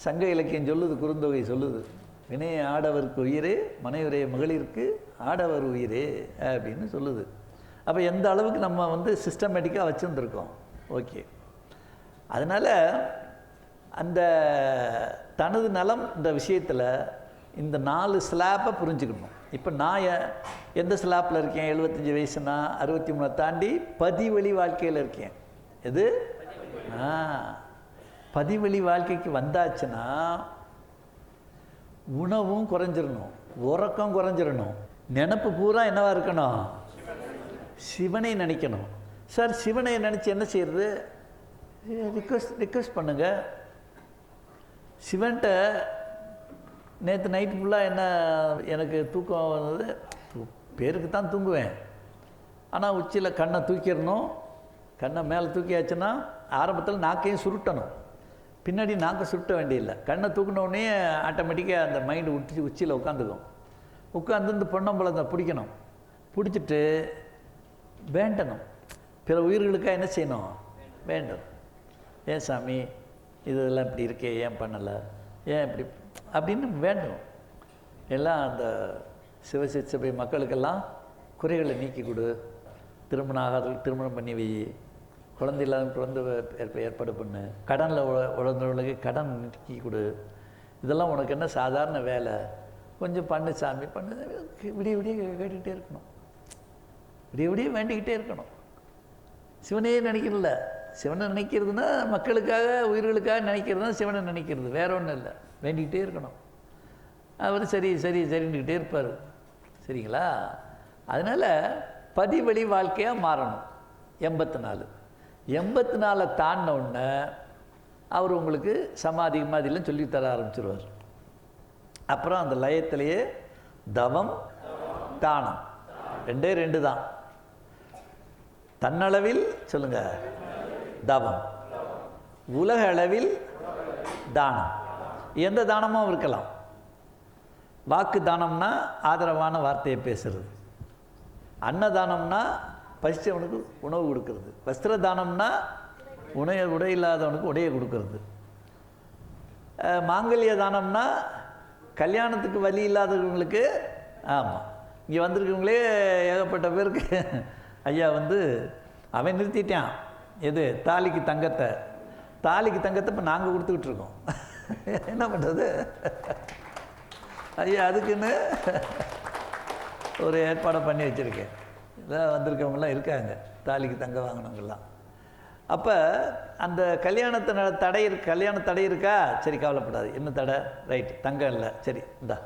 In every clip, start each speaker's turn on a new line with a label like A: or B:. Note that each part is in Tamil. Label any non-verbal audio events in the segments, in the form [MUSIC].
A: சங்க இலக்கியம் சொல்லுது குறுந்தொகை சொல்லுது. வினைய ஆடவருக்கு உயிரே மனைவரைய மகளிருக்கு ஆடவர் உயிரே அப்படின்னு சொல்லுது. அப்போ எந்த அளவுக்கு நம்ம வந்து சிஸ்டமேட்டிக்காக வச்சுருந்துருக்கோம்? ஓகே அதனால் அந்த தனது நலம் இந்த விஷயத்தில் இந்த நாலு ஸ்லாப்பை புரிஞ்சுக்கணும். இப்போ நான் எந்த ஸ்லாப்பில் இருக்கேன்? எழுபத்தஞ்சி வயசுனா அறுபத்தி மூணை தாண்டி பதிவழி வாழ்க்கையில் இருக்கேன். எது? ஆ. பதிவழி வாழ்க்கைக்கு வந்தாச்சுன்னா உணவும் குறைஞ்சிடணும் உறக்கம் குறைஞ்சிடணும் நினப்பு பூரா என்னவா இருக்கணும்? சிவனை நினைக்கணும். சார் சிவனை நினச்சி என்ன செய்யறது? ரிக்வஸ்ட் ரிக்வஸ்ட் பண்ணுங்க. சிவன்கிட்ட நேற்று நைட்டு ஃபுல்லாக என்ன எனக்கு தூக்கம் வந்தது? பேருக்கு தான் தூங்குவேன். ஆனால் உச்சியில் கண்ணை தூக்கிடணும் கண்ணை மேலே தூக்கியாச்சுன்னா ஆரம்பத்தில் நாக்கையும் சுருட்டணும். பின்னாடி நாங்கள் சுட்ட வேண்டியதில்லை கண்ணை தூக்கினோடனே ஆட்டோமேட்டிக்காக அந்த மைண்டு உச்சி உச்சியில் உட்காந்துக்கும். உட்காந்து இந்த பொன்னம்பளத்தை பிடிக்கணும். பிடிச்சிட்டு வேண்டணும். பிற உயிர்களுக்காக என்ன செய்யணும்? வேண்டும் ஏன் சாமி இதெல்லாம் இப்படி இருக்கே ஏன் பண்ணலை? ஏன் இப்படி அப்படின்னு வேண்டும் எல்லாம் அந்த சிவசிச்சபை மக்களுக்கெல்லாம் குறைகளை நீக்கி கொடு. திருமணம் ஆகாதவர்கள் திருமணம் பண்ணி வை. குழந்தை இல்லாத குழந்தை ஏற்ப ஏற்பாடு பண்ணு. கடனில் உழந்தவர்களுக்கு கடன் நீக்கி கொடு. இதெல்லாம் உனக்கு என்ன சாதாரண வேலை? கொஞ்சம் பண்ணு சாமி பண்ணு. விடிய விடிய கேட்டுக்கிட்டே இருக்கணும். விடிய விடிய வேண்டிக்கிட்டே இருக்கணும். சிவனையே நினைக்கிறதில்ல சிவனை நினைக்கிறதுனா மக்களுக்காக உயிர்களுக்காக நினைக்கிறது தான் சிவனை நினைக்கிறது. வேற ஒன்றும் இல்லை. வேண்டிக்கிட்டே இருக்கணும். அவர் சரி சரி சரின்னுக்கிட்டே இருப்பார். சரிங்களா? அதனால் பதிவழி வாழ்க்கையாக மாறணும். எண்பத்தி நாலு. எண்பத்தி நாலை தாண்டின உடனே அவர் உங்களுக்கு சமாதி மாதிரிலாம் சொல்லித் தர ஆரம்பிச்சிருவார். அப்புறம் அந்த லயத்திலேயே தவம் தானம். ரெண்டே ரெண்டு தான். தன்னளவில் சொல்லுங்க. தவம். உலக அளவில் தானம். எந்த தானமும் இருக்கலாம். வாக்கு தானம்னா ஆதரவான வார்த்தையை பேசுறது. அன்னதானம்னா பசித்தவனுக்கு உணவு கொடுக்கறது. வஸ்திர தானம்னா உடைய உடை இல்லாதவனுக்கு உடையை கொடுக்கறது. மாங்கல்ய தானம்னா கல்யாணத்துக்கு வழி இல்லாதவங்களுக்கு ஆமாம் இங்கே வந்திருக்கவங்களே ஏகப்பட்ட பேருக்கு ஐயா வந்து அவன் நிறுத்திட்டான். எது? தாலிக்கு தங்கத்தை. தாலிக்கு தங்கத்தை இப்போ நாங்கள் கொடுத்துக்கிட்டு இருக்கோம். என்ன பண்ணுறது ஐயா அதுக்குன்னு ஒரு ஏற்பாடை பண்ணி வச்சுருக்கேன். இதான் இருக்காங்க. தாலிக்கு தங்க வாங்கினவங்கெல்லாம். அப்போ அந்த கல்யாணத்தை நட தடை இருக்கு கல்யாண தடை இருக்கா? சரி கவலைப்படாது. என்ன தடை? ரைட் தங்கம் இல்லை. சரி இந்தா.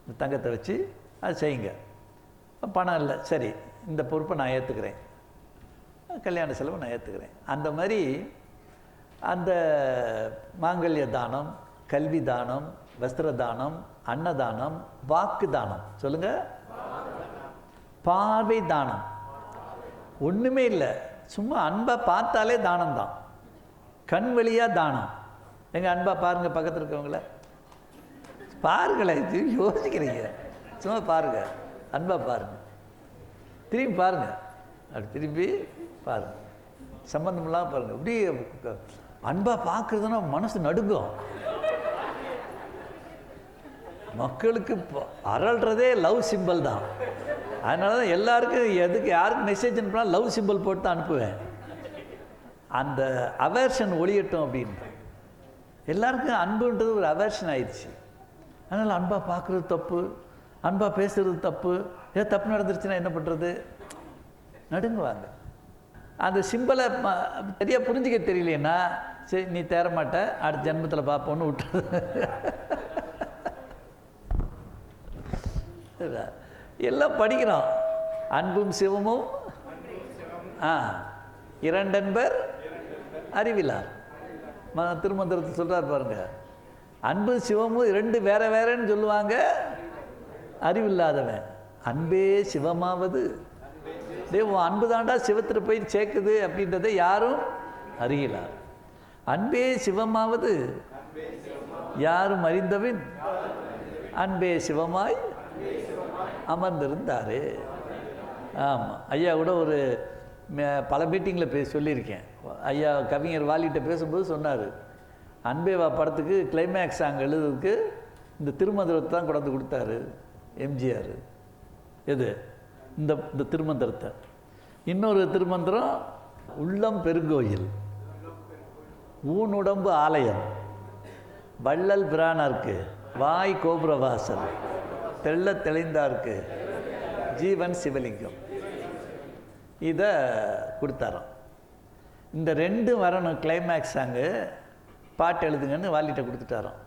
A: இந்த தங்கத்தை வச்சு அது செய்யுங்க. பணம் இல்லை. சரி இந்த பொறுப்பை நான் ஏற்றுக்கிறேன் கல்யாண செலவு நான் ஏற்றுக்கிறேன் அந்த மாதிரி அந்த மாங்கல்ய தானம் கல்வி தானம் வஸ்திர தானம் அன்னதானம் வாக்கு தானம். சொல்லுங்கள் பார்வை தானம். ஒன்றுமே இல்லை. சும்மா அன்பை பார்த்தாலே தானம் தான் கண் வழியாக தானம். எங்கள் அன்பா பாருங்கள் பக்கத்தில் இருக்கவங்கள. பாருங்களேன் யோசிக்கிறீங்க. சும்மா பாருங்க. அன்பா பாருங்க. திரும்பி பாருங்க. அப்படி திரும்பி பாருங்க. சம்பந்தமெல்லாம் பாருங்க. அப்படியே அன்பா பார்க்குறதுன்னா மனசு நடுங்கும். மக்களுக்கு ப- அரள்றதே லவ் சிம்பல் தான். அதனால தான் எல்லாருக்கும் எதுக்கு யாருக்கு மெசேஜ் அனுப்பினா லவ் சிம்பிள் போட்டு தான் அனுப்புவேன். அந்த அவர்ஷன் ஒளியட்டும் அப்படின்ற எல்லாருக்கும் அன்புன்றது ஒரு அவர்ஷன் ஆயிடுச்சு. அதனால் அன்பாக பார்க்குறது தப்பு அன்பாக பேசுறது தப்பு. ஏதோ தப்பு நடந்துருச்சுன்னா என்ன பண்ணுறது நடுங்குவாங்க அந்த சிம்பலை சரியாக புரிஞ்சிக்க தெரியலன்னா சரி நீ தேரமாட்ட அடுத்த ஜென்மத்தில் பார்ப்போன்னு விட்டுறது [LAUGHS] எல்லாம் படிக்கிறோம் அன்பும் சிவமும் ஆ இரண்டன்பர் அறிவிலார். ம திருமந்திரத்தை சொல்கிறார் பாருங்க. அன்பு சிவமும் இரண்டு வேற வேறன்னு சொல்லுவாங்க. அறிவில்லாதவன். அன்பே சிவமாவது. தேவம் அன்பு தாண்டா சிவத்தில் போய் சேர்க்குது அப்படின்றதை யாரும் அறியலார். அன்பே சிவமாவது. யாரும் அறிந்தவின் அன்பே சிவமாய் அமர்ந்திருந்தார். ஆமாம் ஐயா கூட ஒரு பல மீட்டிங்கில் பேசி சொல்லியிருக்கேன். ஐயா கவிஞர் வாலிகிட்ட பேசும்போது சொன்னார் அன்பேவா படத்துக்கு கிளைமேக்ஸ் சாங் எழுதுறதுக்கு இந்த திருமந்திரத்தை தான் கொண்டாந்து கொடுத்தாரு எம்ஜிஆர். எது? இந்த இந்த திருமந்திரத்தை. இன்னொரு திருமந்திரம் உள்ளம் பெருங்கோயில். ஊனுடம்பு ஆலயம். வள்ளல் பிரானார்க்கு வாய் கோபுரவாசல். தெள்ள தெளிந்தாருக்கு. ஜீவன் சிவலிங்கம். இதை கொடுத்தாராம். இந்த ரெண்டு வரணும் கிளைமேக்ஸ் சாங்கு பாட்டு எழுதுங்கன்னு வாலிட்ட கொடுத்துட்டாராம்.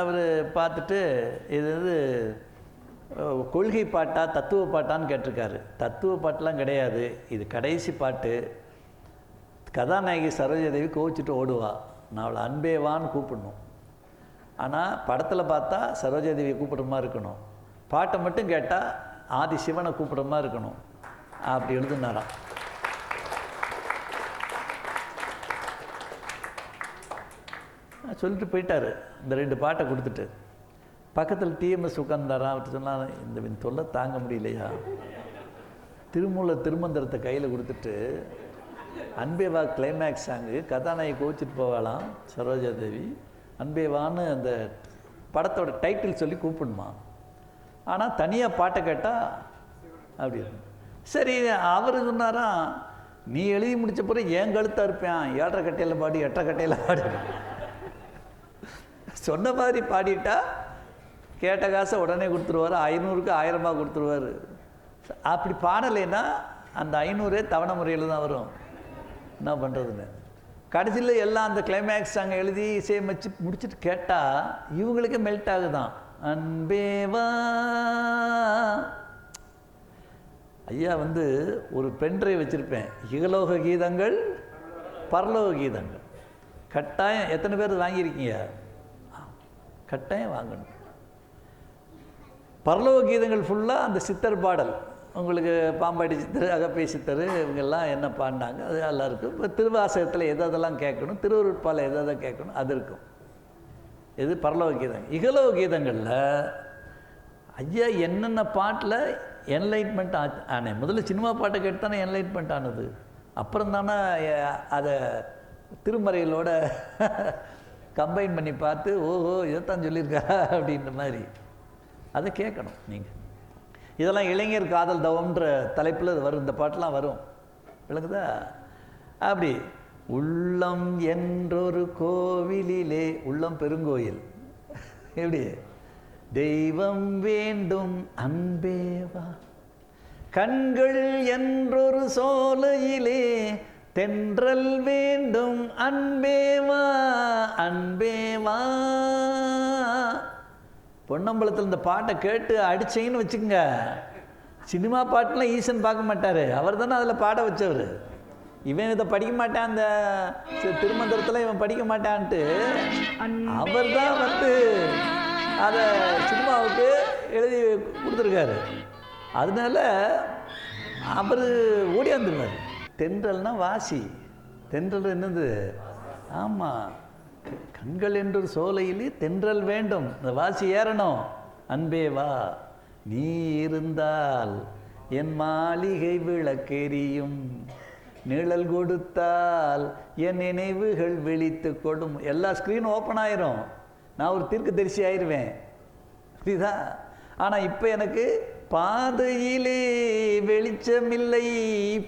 A: அவர் பார்த்துட்டு இது இது கொள்கை பாட்டா தத்துவ பாட்டான்னு கேட்டிருக்காரு. தத்துவ பாட்டெலாம் கிடையாது. இது கடைசி பாட்டு. கதாநாயகி சரோஜாதேவி கோவிச்சுட்டு ஓடுவா. நான் அவளை அன்பேவான்னு கூப்பிடணும். ஆனால் படத்தில் பார்த்தா சரோஜாதேவியை கூப்பிட்ற மாதிரி இருக்கணும். பாட்டை மட்டும் கேட்டால் ஆதி சிவனை கூப்பிட்ற மாதிரி இருக்கணும். அப்படி எழுதுனாராம். சொல்லிட்டு போயிட்டாரு. இந்த ரெண்டு பாட்டை கொடுத்துட்டு. பக்கத்தில் டிஎம்எஸ் உட்கார்ந்தாராம். அவர்கிட்ட சொன்னாங்க இந்த தொல்லை தாங்க முடியலையா? திருமூல திருமந்திரத்தை கையில் கொடுத்துட்டு அன்பேவா கிளைமேக்ஸ் சாங்கு கதாநாயகி கோச்சிட்டு போவாளாம் சரோஜா தேவி அன்பேவான்னு அந்த படத்தோட டைட்டில் சொல்லி கூப்பிடணுமா? ஆனால் தனியாக பாட்டை கேட்டால் அப்படி சரி அவர் சொன்னாராம் நீ எழுதி முடிச்ச பிறகு ஏன் கழுத்தா இருப்பேன் ஏழரை கட்டையில் பாடி எட்டரை கட்டையில் பாடு. சொன்ன மாதிரி பாடிட்டா கேட்ட காசை உடனே கொடுத்துருவாரு ஐநூறுக்கு ஆயிரமாக கொடுத்துருவாரு. அப்படி பாடலைன்னா அந்த ஐநூறே தவணை முறையில் தான் வரும். என்ன பண்ணுறதுன்னு கடைசியில் எல்லாம் அந்த கிளைமேக்ஸ் அங்கே எழுதி இசையமைச்சு முடிச்சுட்டு கேட்டால் இவங்களுக்கே மெல்ட் ஆகுதான். அன்பேவா ஐயா வந்து ஒரு பென்ட்ரை வச்சுருப்பேன். இகலோக கீதங்கள் பரலோக கீதங்கள். கட்டாயம் எத்தனை பேர் வாங்கியிருக்கீங்க? கட்டாயம் வாங்கணும். பரலோக கீதங்கள் ஃபுல்லாக அந்த சித்தர் பாடல். உங்களுக்கு பாம்பாடி சித்தர் அகப்பை சித்தர் இவங்கெல்லாம் என்ன பாடினாங்க? அது எல்லாம் இருக்கும் இப்போ திருவாசகத்தில் எதெல்லாம் அதெல்லாம் கேட்கணும்? திருவருட்பாலை எதாவது எதை கேட்கணும்? அது இருக்கும். இது பரலோக கீதம் இகலோக கீதங்களில் ஐயா என்னென்ன பாட்டில் என்லைட்மெண்ட் ஆனேன் முதல்ல சினிமா பாட்டை கேட்டு தானே என்லைட்மெண்ட் ஆனது. அப்புறம் தானே அதை திருமறைகளோட கம்பைன் பண்ணி பார்த்து ஓஹோ இதைத்தான் சொல்லியிருக்கா அப்படின்ற மாதிரி. அதை கேட்கணும் நீங்கள் இதெல்லாம் இளைஞர் காதல் தவம்ன்ற தலைப்பில் இது வரும். இந்த பாட்டெலாம் வரும். விளங்குதா? அப்படி உள்ளம் என்றொரு கோவிலிலே உள்ளம் பெருங்கோயில். எப்படி? தெய்வம் வேண்டும் அன்பேவா. கண்கள் என்றொரு சோலையிலே தென்றல் வேண்டும் அன்பேவா. அன்பேவா. பொன்னம்பலத்தில் இந்த பாட்டை கேட்டு அடிச்சேன்னு வச்சுக்கோங்க. சினிமா பாட்டுலாம் ஈசன் பார்க்க மாட்டார். அவர் தானே அதில் பாட வச்சவர். இவன் இதை படிக்க மாட்டான் அந்த திருமந்திரத்தில் இவன் படிக்க மாட்டான்ட்டு. அவர் தான் வந்து அதை சினிமாவுக்கு எழுதி கொடுத்துருக்காரு. அதனால அவர் ஓடியாந்துருவார் தென்றல்னா வாசி. தென்றல் என்னது? ஆமாம் கண்கள் என்று சோலையிலே தென்றல் வேண்டும். இந்த வாசி ஏறணும். அன்பே வா நீ இருந்தால் என் மாளிகை விளக்கெரியும் நிழல் கொடுத்தால் என் நினைவுகள் விழித்து கொடும். எல்லா ஸ்க்ரீனும் ஓப்பன் ஆயிரும். நான் ஒரு தீர்க்கதரிசி ஆயிடுவேன் புரியுதா? ஆனால் இப்போ எனக்கு பாதையிலே வெளிச்சமில்லை.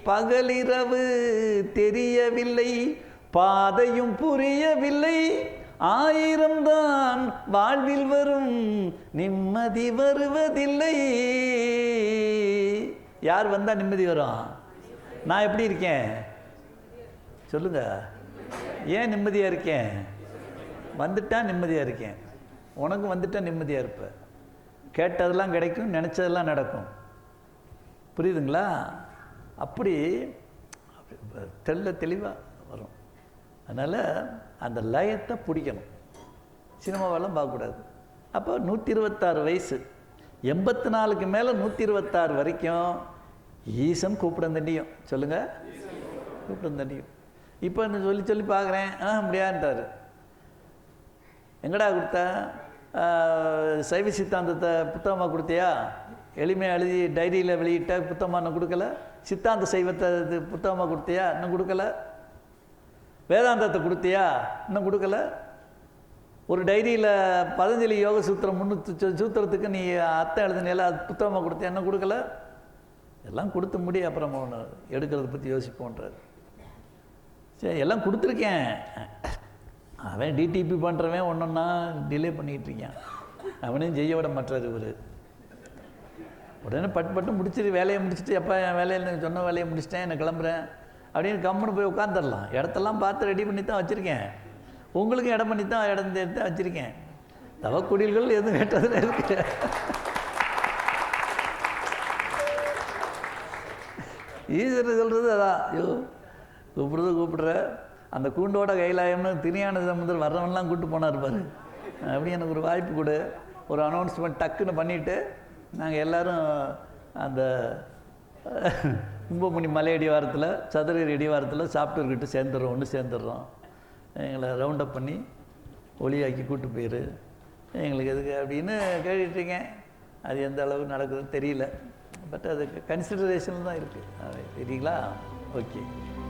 A: பகலிரவு தெரியவில்லை. பாதையும் புரியவில்லை. ஆயிரம் தான் வாழ்வில் வரும் நிம்மதி வருவதில்லை. யார் வந்தால் நிம்மதி வரும்? நான் எப்படி இருக்கேன்? சொல்லுங்க. ஏன் நிம்மதியாக இருக்கேன்? வந்துட்டா நிம்மதியாக இருக்கேன். உனக்கு வந்துட்டா நிம்மதியாக இருப்ப. கேட்டதெல்லாம் கிடைக்கும் நினச்சதெல்லாம் நடக்கும். புரியுதுங்களா? அப்படி தெல்ல தெளிவாக அதனால் அந்த லயத்தை பிடிக்கணும். சினிமாவெல்லாம் பார்க்கக்கூடாது. அப்போ நூற்றி இருபத்தாறு வயசு. எண்பத்தி நாலுக்கு மேலே நூற்றி இருபத்தாறு வரைக்கும் ஈசன் கூப்பிட தண்டியும். சொல்லுங்கள் கூப்பிட தண்டியும். இப்போ நான் சொல்லி சொல்லி பார்க்குறேன். ஆ முடியாதுன்ட்டார் எங்கடா கொடுத்தா? சைவ சித்தாந்தத்தை புத்தகமாக கொடுத்தியா? எளிமையாக எழுதி டைரியில் வெளியிட்ட புத்தகமாக இன்னும் கொடுக்கல? சித்தாந்த சைவத்தை இது புத்தகமாக கொடுத்தியா? இன்னும் கொடுக்கல? வேதாந்தத்தை கொடுத்தியா? இன்னும் கொடுக்கல. ஒரு டைரியில் பதஞ்சலி யோக சூத்திரம் முன்னூற்றி சூத்திரத்துக்கு நீ அத்தை எழுதுனில அது புத்தகமாக கொடுத்தியா? என்ன கொடுக்கல. எல்லாம் கொடுத்து முடி அப்புறம் ஒன்று எடுக்கிறத பற்றி யோசிப்போன்றார். சரி எல்லாம் கொடுத்துருக்கேன். அவன் டிடிபி பண்ணுறவன் ஒன்றொன்னா டிலே பண்ணிக்கிட்டு இருக்கான். அவனையும் செய்ய விட மாட்டார் இவர். உடனே பட்டு பட்டு முடிச்சிட்டு வேலையை முடிச்சுட்டு எப்போ என் வேலையில் சொன்ன வேலையை முடிச்சிட்டேன் நான் கிளம்புறேன். அப்படின்னு கம்முன்னு போய் உட்காந்துடலாம் இடத்தெல்லாம் பார்த்து ரெடி பண்ணி தான் வச்சுருக்கேன். உங்களுக்கும் இடம் பண்ணி தான் இடம் தேடி தான் வச்சுருக்கேன். தவக்குடில்கள் எதுவும் கேட்டதில் இருக்கு. ஈஸ்வரர் சொல்கிறது அதான். ஐயோ கூப்பிடுறது கூப்பிடுற. அந்த கூண்டோட கைலாயம்னு திரியான முதல் வர்றவன்லாம் கூப்பிட்டு போனார் பாரு. அப்படி எனக்கு ஒரு வாய்ப்பு கொடு. ஒரு அனௌன்ஸ்மெண்ட் டக்குன்னு பண்ணிவிட்டு நாங்கள் எல்லோரும் அந்த கும்பமணி மலை அடிவாரத்தில் சதுரகிரி அடிவாரத்தில் சாப்பிட்டுக்கிட்டு சேர்ந்துடுறோம் ஒன்று சேர்ந்துடுறோம். எங்களை ரவுண்ட் அப் பண்ணி ஒளியாக்கி கூட்டு போயிரு. எங்களுக்கு எதுக்கு அப்படின்னு கேட்டுட்டீங்க அது எந்த அளவு நடக்குதுன்னு தெரியல. பட் அது கன்சிடரேஷன் தான் இருக்குது தெரியுங்களா? ஓகே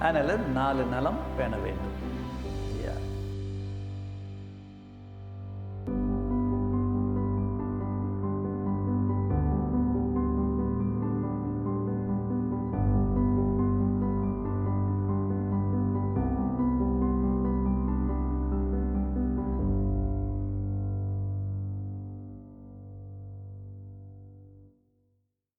A: அதனால் நாலு நலம் பேண வேண்டும்.